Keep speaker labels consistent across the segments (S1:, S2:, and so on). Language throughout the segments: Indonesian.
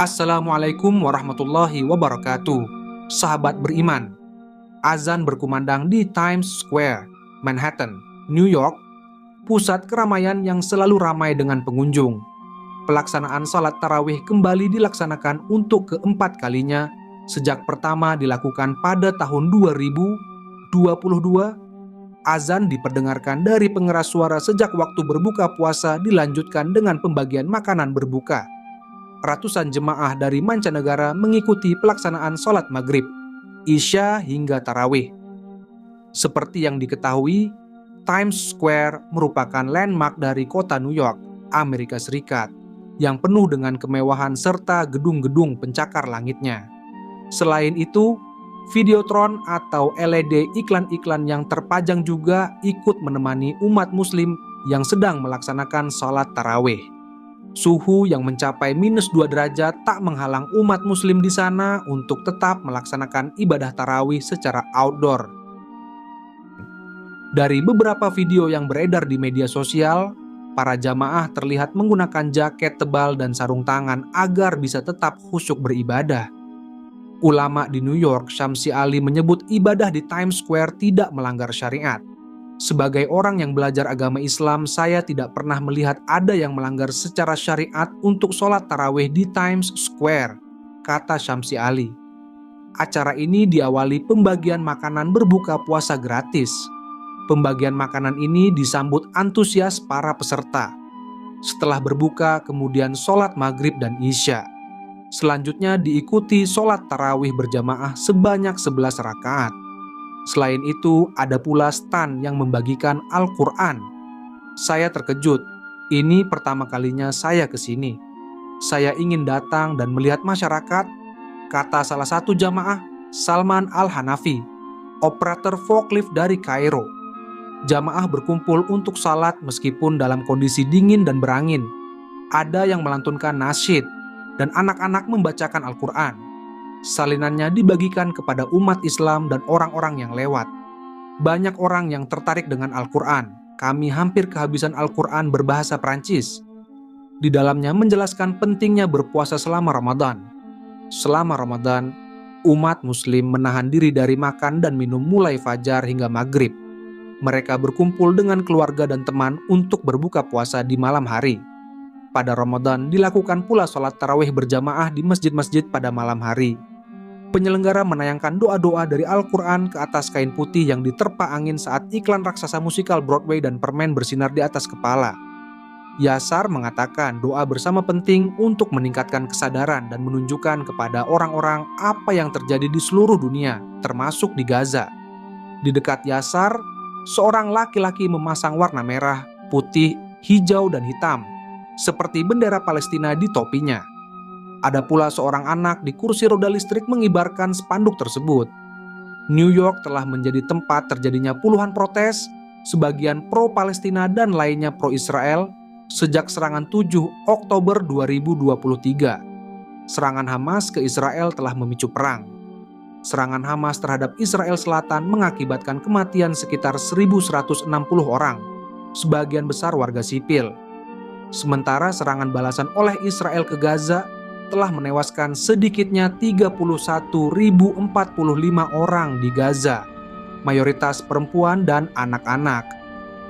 S1: Assalamualaikum warahmatullahi wabarakatuh. Sahabat beriman Azan berkumandang di Times Square, Manhattan, New York Pusat keramaian yang selalu ramai dengan pengunjung. Pelaksanaan salat tarawih kembali dilaksanakan untuk keempat kalinya Sejak pertama dilakukan pada tahun 2022 Azan diperdengarkan dari pengeras suara sejak waktu berbuka puasa dilanjutkan dengan pembagian makanan berbuka ratusan jemaah dari mancanegara mengikuti pelaksanaan sholat maghrib, isya hingga tarawih. Seperti yang diketahui, Times Square merupakan landmark dari kota New York, Amerika Serikat, yang penuh dengan kemewahan serta gedung-gedung pencakar langitnya. Selain itu, Videotron atau LED iklan-iklan yang terpajang juga ikut menemani umat muslim yang sedang melaksanakan sholat tarawih. Suhu yang mencapai minus 2 derajat tak menghalang umat muslim di sana untuk tetap melaksanakan ibadah tarawih secara outdoor. Dari beberapa video yang beredar di media sosial, para jamaah terlihat menggunakan jaket tebal dan sarung tangan agar bisa tetap khusyuk beribadah. Ulama di New York, Syamsi Ali menyebut ibadah di Times Square tidak melanggar syariat. Sebagai orang yang belajar agama Islam, saya tidak pernah melihat ada yang melanggar secara syariat untuk sholat tarawih di Times Square, kata Syamsi Ali. Acara ini diawali pembagian makanan berbuka puasa gratis. Pembagian makanan ini disambut antusias para peserta. Setelah berbuka, kemudian sholat maghrib dan isya. Selanjutnya diikuti sholat tarawih berjamaah sebanyak 11 rakaat. Selain itu, ada pula stand yang membagikan Al-Quran. Saya terkejut, ini pertama kalinya saya ke sini. Saya ingin datang dan melihat masyarakat, kata salah satu jamaah, Salman Al-Hanafi, operator forklift dari Kairo. Jamaah berkumpul untuk salat meskipun dalam kondisi dingin dan berangin. Ada yang melantunkan nasyid, dan anak-anak membacakan Al-Quran. Salinannya dibagikan kepada umat Islam dan orang-orang yang lewat. Banyak orang yang tertarik dengan Al-Quran. Kami hampir kehabisan Al-Quran berbahasa Prancis. Di dalamnya menjelaskan pentingnya berpuasa selama Ramadan. Selama Ramadan, umat Muslim menahan diri dari makan dan minum mulai fajar hingga maghrib. Mereka berkumpul dengan keluarga dan teman untuk berbuka puasa di malam hari. Pada Ramadan dilakukan pula sholat tarawih berjamaah di masjid-masjid pada malam hari penyelenggara menayangkan doa-doa dari Al-Quran ke atas kain putih yang diterpa angin saat iklan raksasa musikal Broadway dan permen bersinar di atas kepala. Yasar mengatakan doa bersama penting untuk meningkatkan kesadaran dan menunjukkan kepada orang-orang apa yang terjadi di seluruh dunia, termasuk di Gaza. Di dekat Yasar, seorang laki-laki memasang warna merah, putih, hijau, dan hitam, seperti bendera Palestina di topinya. Ada pula seorang anak di kursi roda listrik mengibarkan spanduk tersebut. New York telah menjadi tempat terjadinya puluhan protes, sebagian pro-Palestina dan lainnya pro-Israel, sejak serangan 7 Oktober 2023. Serangan Hamas ke Israel telah memicu perang. Serangan Hamas terhadap Israel Selatan mengakibatkan kematian sekitar 1.160 orang, sebagian besar warga sipil. Sementara serangan balasan oleh Israel ke Gaza telah menewaskan sedikitnya 31.045 orang di Gaza, mayoritas perempuan dan anak-anak,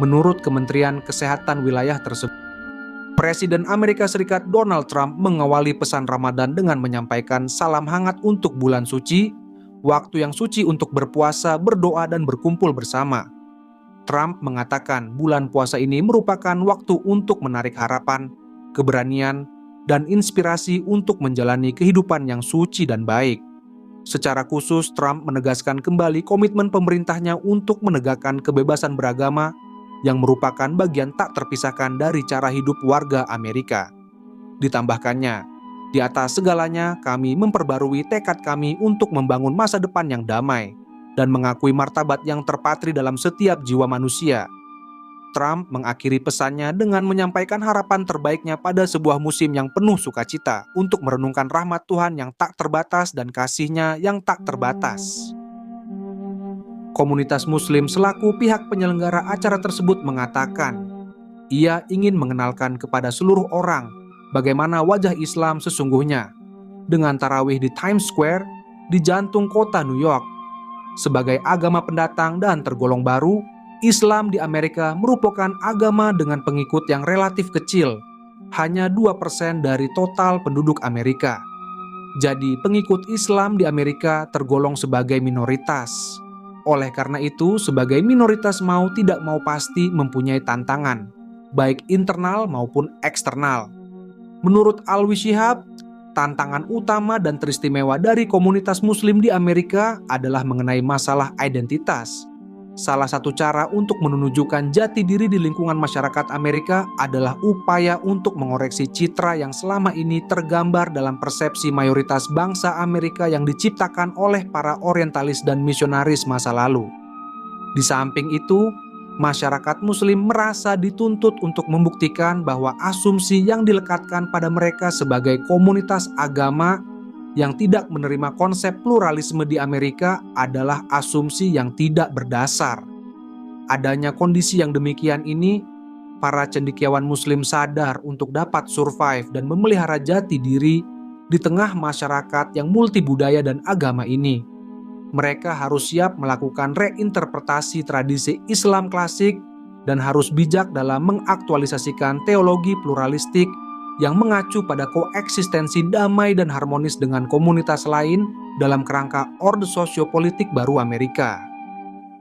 S1: menurut Kementerian Kesehatan wilayah tersebut. Presiden Amerika Serikat Donald Trump mengawali pesan Ramadan dengan menyampaikan salam hangat untuk bulan suci, waktu yang suci untuk berpuasa, berdoa, dan berkumpul bersama. Trump mengatakan bulan puasa ini merupakan waktu untuk menarik harapan, keberanian, dan inspirasi untuk menjalani kehidupan yang suci dan baik. Secara khusus, Trump menegaskan kembali komitmen pemerintahnya untuk menegakkan kebebasan beragama yang merupakan bagian tak terpisahkan dari cara hidup warga Amerika. Ditambahkannya, di atas segalanya kami memperbarui tekad kami untuk membangun masa depan yang damai dan mengakui martabat yang terpatri dalam setiap jiwa manusia Trump mengakhiri pesannya dengan menyampaikan harapan terbaiknya pada sebuah musim yang penuh sukacita untuk merenungkan rahmat Tuhan yang tak terbatas dan kasihnya yang tak terbatas. Komunitas muslim selaku pihak penyelenggara acara tersebut mengatakan, ia ingin mengenalkan kepada seluruh orang bagaimana wajah Islam sesungguhnya dengan tarawih di Times Square di jantung kota New York. Sebagai agama pendatang dan tergolong baru, Islam di Amerika merupakan agama dengan pengikut yang relatif kecil, hanya 2% dari total penduduk Amerika. Jadi pengikut Islam di Amerika tergolong sebagai minoritas. Oleh karena itu, sebagai minoritas mau tidak mau pasti mempunyai tantangan, baik internal maupun eksternal. Menurut Alwi Shihab, tantangan utama dan teristimewa dari komunitas muslim di Amerika adalah mengenai masalah identitas Salah satu cara untuk menunjukkan jati diri di lingkungan masyarakat Amerika adalah upaya untuk mengoreksi citra yang selama ini tergambar dalam persepsi mayoritas bangsa Amerika yang diciptakan oleh para orientalis dan misionaris masa lalu. Di samping itu, masyarakat Muslim merasa dituntut untuk membuktikan bahwa asumsi yang dilekatkan pada mereka sebagai komunitas agama yang tidak menerima konsep pluralisme di Amerika adalah asumsi yang tidak berdasar. Adanya kondisi yang demikian ini, para cendekiawan Muslim sadar untuk dapat survive dan memelihara jati diri di tengah masyarakat yang multibudaya dan agama ini. Mereka harus siap melakukan reinterpretasi tradisi Islam klasik dan harus bijak dalam mengaktualisasikan teologi pluralistik yang mengacu pada koeksistensi damai dan harmonis dengan komunitas lain dalam kerangka orde sosiopolitik baru Amerika.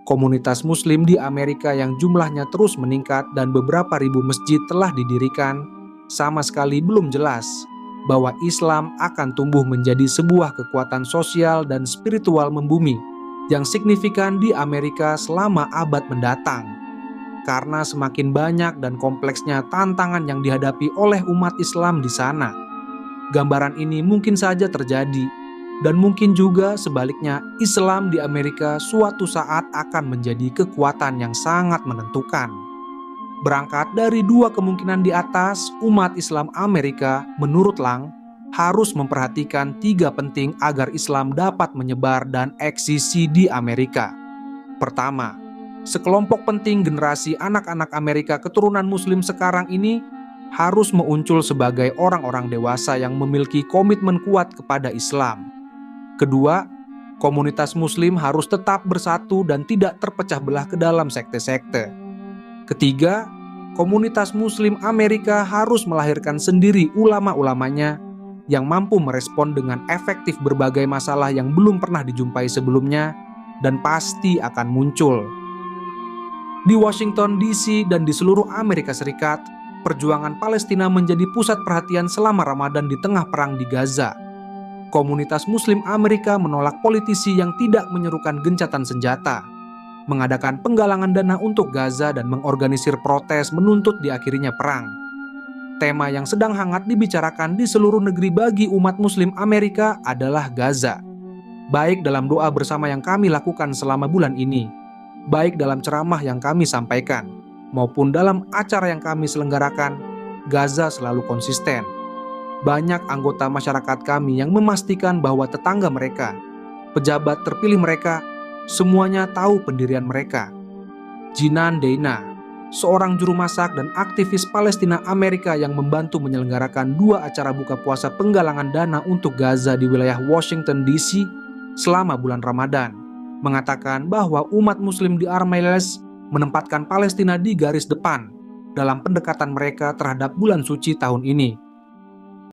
S1: Komunitas Muslim di Amerika yang jumlahnya terus meningkat dan beberapa ribu masjid telah didirikan, sama sekali belum jelas bahwa Islam akan tumbuh menjadi sebuah kekuatan sosial dan spiritual membumi yang signifikan di Amerika selama abad mendatang karena semakin banyak dan kompleksnya tantangan yang dihadapi oleh umat Islam di sana. Gambaran ini mungkin saja terjadi, dan mungkin juga sebaliknya, Islam di Amerika suatu saat akan menjadi kekuatan yang sangat menentukan. Berangkat dari dua kemungkinan di atas, umat Islam Amerika, menurut Lang, harus memperhatikan tiga penting agar Islam dapat menyebar dan eksisi di Amerika. Pertama, sekelompok penting generasi anak-anak Amerika keturunan Muslim sekarang ini harus muncul sebagai orang-orang dewasa yang memiliki komitmen kuat kepada Islam. Kedua, komunitas Muslim harus tetap bersatu dan tidak terpecah belah ke dalam sekte-sekte. Ketiga, komunitas Muslim Amerika harus melahirkan sendiri ulama-ulamanya yang mampu merespon dengan efektif berbagai masalah yang belum pernah dijumpai sebelumnya dan pasti akan muncul di Washington DC dan di seluruh Amerika Serikat, perjuangan Palestina menjadi pusat perhatian selama Ramadan di tengah perang di Gaza. Komunitas Muslim Amerika menolak politisi yang tidak menyerukan gencatan senjata, mengadakan penggalangan dana untuk Gaza dan mengorganisir protes menuntut diakhirinya perang. Tema yang sedang hangat dibicarakan di seluruh negeri bagi umat Muslim Amerika adalah Gaza. Baik dalam doa bersama yang kami lakukan selama bulan ini, baik dalam ceramah yang kami sampaikan maupun dalam acara yang kami selenggarakan, Gaza selalu konsisten. Banyak anggota masyarakat kami yang memastikan bahwa tetangga mereka, pejabat terpilih mereka, semuanya tahu pendirian mereka. Jinan Deina, seorang juru masak dan aktivis Palestina Amerika yang membantu menyelenggarakan dua acara buka puasa penggalangan dana untuk Gaza di wilayah Washington DC selama bulan Ramadan mengatakan bahwa umat muslim di Armelles menempatkan Palestina di garis depan dalam pendekatan mereka terhadap bulan suci tahun ini.